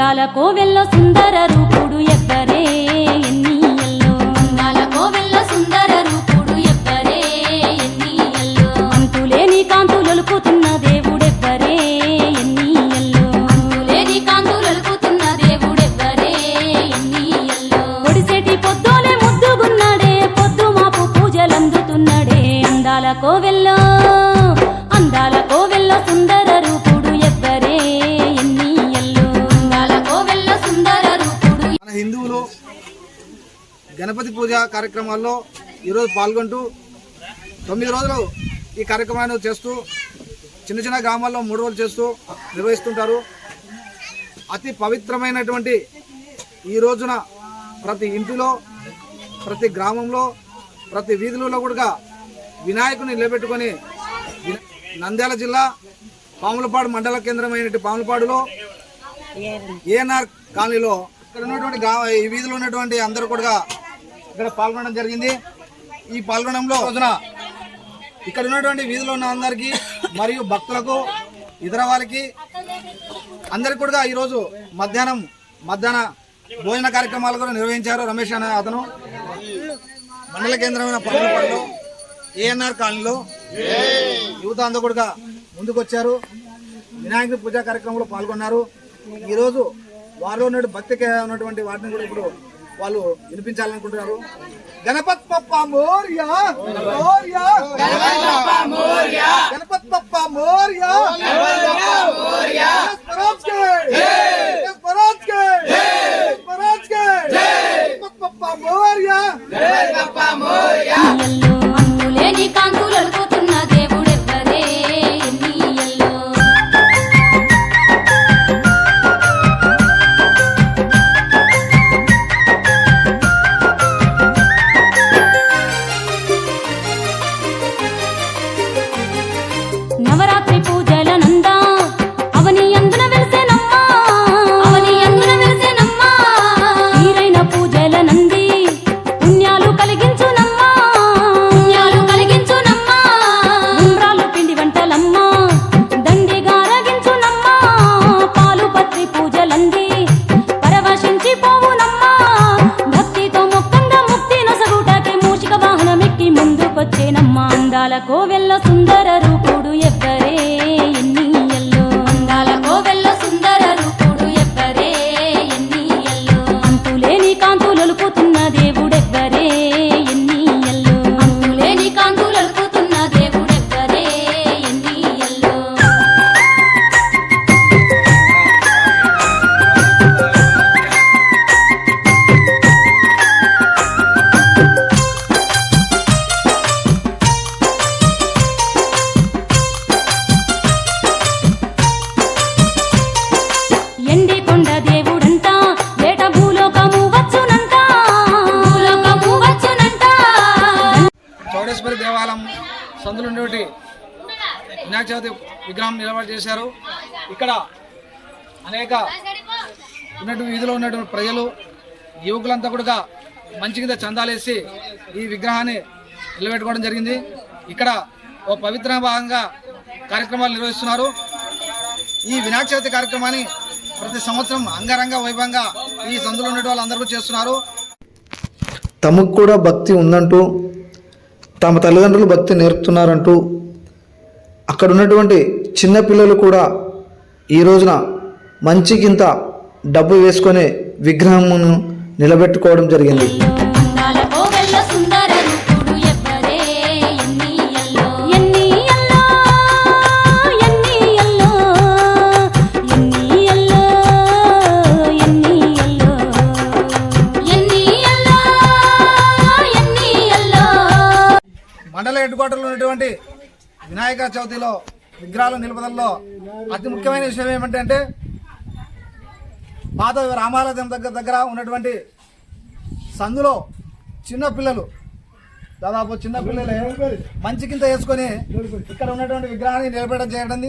అందాల కోవెల్లో సుందర రూపుడు ఎవ్వరే ఎన్నియల్లో అందాల కోవెల్లో సుందర రూపుడు ఎవ్వరే ఎన్నియల్లో అంతులేని కాంతులొలుకుతున్న దేవుడెవ్వరే ఎన్నియల్లో లేని కాంతులొలుకుతున్న దేవుడెవ్వరే ఎన్నియల్లో ఒడిసేటి పొద్దులే ముద్దుగున్నాడే పొద్దు మాపు పూజలందుతున్నాడే. అందాల కోవెల్లో అందాల కోవెల్లో సుందర గణపతి పూజ కార్యక్రమాల్లో ఈరోజు పాల్గొంటూ తొమ్మిది రోజులు ఈ కార్యక్రమాన్ని చేస్తూ చిన్న చిన్న గ్రామాల్లో మూడు రోజులు చేస్తూ నిర్వహిస్తుంటారు. అతి పవిత్రమైనటువంటి ఈ రోజున ప్రతి ఇంటిలో ప్రతి గ్రామంలో ప్రతి వీధులలో కూడా వినాయకుని నిలబెట్టుకొని నంద్యాల జిల్లా పాములపాడు మండల కేంద్రమైనటువంటి పాములపాడులో ఏఎన్ఆర్ కాలనీలో ఇక్కడ ఉన్నటువంటి ఈ వీధిలో ఉన్నటువంటి అందరూ కూడా ఇక్కడ పాల్గొనడం జరిగింది. ఈ పాల్గొనడంలో రోజున ఇక్కడ ఉన్నటువంటి వీధిలో ఉన్న అందరికీ మరియు భక్తులకు ఇతర వారికి అందరికి కూడా ఈరోజు మధ్యాహ్నం మధ్యాహ్న భోజన కార్యక్రమాలు కూడా నిర్వహించారు రమేష్ అనే అతను. మండల కేంద్రమైన పాలనపాడులో ఏఎన్ఆర్ కాలనీలో యువత అందరూ కూడా ముందుకొచ్చారు. వినాయకుడి పూజా కార్యక్రమంలో పాల్గొన్నారు. ఈరోజు వారిలో ఉన్నటువంటి భక్తికి ఉన్నటువంటి వాటిని కూడా ఇప్పుడు వాళ్ళు వినిపించాలనుకుంటున్నారు. గణపతి పప్ప మోర్య మోర్య. గణపతి పప్ప మోర్య. కోవెల్ల సుందర రూపుడు చౌడేశ్వరి దేవాలయం సందులు ఉండేటి వినాయక చవితి విగ్రహం నిలబడి చేశారు. ఇక్కడ అనేక ఉన్నటువంటి వీధిలో ఉన్నటువంటి ప్రజలు యువకులంతా కూడా మంచి కింద చందాలేసి ఈ విగ్రహాన్ని నిలబెట్టుకోవడం జరిగింది. ఇక్కడ ఓ పవిత్ర భాగంగా కార్యక్రమాలు నిర్వహిస్తున్నారు. ఈ వినాయక చవితి కార్యక్రమాన్ని ప్రతి సంవత్సరం అంగరంగ వైభవంగా ఈ సందులో ఉన్నటువంటి వాళ్ళందరూ చేస్తున్నారు. తమకు కూడా భక్తి ఉందంటూ తమ తల్లిదండ్రులు భక్తి నేర్పుతున్నారంటూ అక్కడ ఉన్నటువంటి చిన్నపిల్లలు కూడా ఈ రోజున మంచికింత డబ్బు వేసుకొని విగ్రహమును నిలబెట్టుకోవడం జరిగింది. మండల హెడ్ క్వార్టర్లో ఉన్నటువంటి వినాయక చవితిలో విగ్రహాల నిలుపుదలలో అతి ముఖ్యమైన విషయం ఏమంటే అంటే పాత రామాలయం దగ్గర దగ్గర ఉన్నటువంటి సందులో చిన్నపిల్లలు దాదాపు చిన్నపిల్లలే మంచి కింద వేసుకొని ఇక్కడ ఉన్నటువంటి విగ్రహాన్ని నిలబెట్టడం చేయడం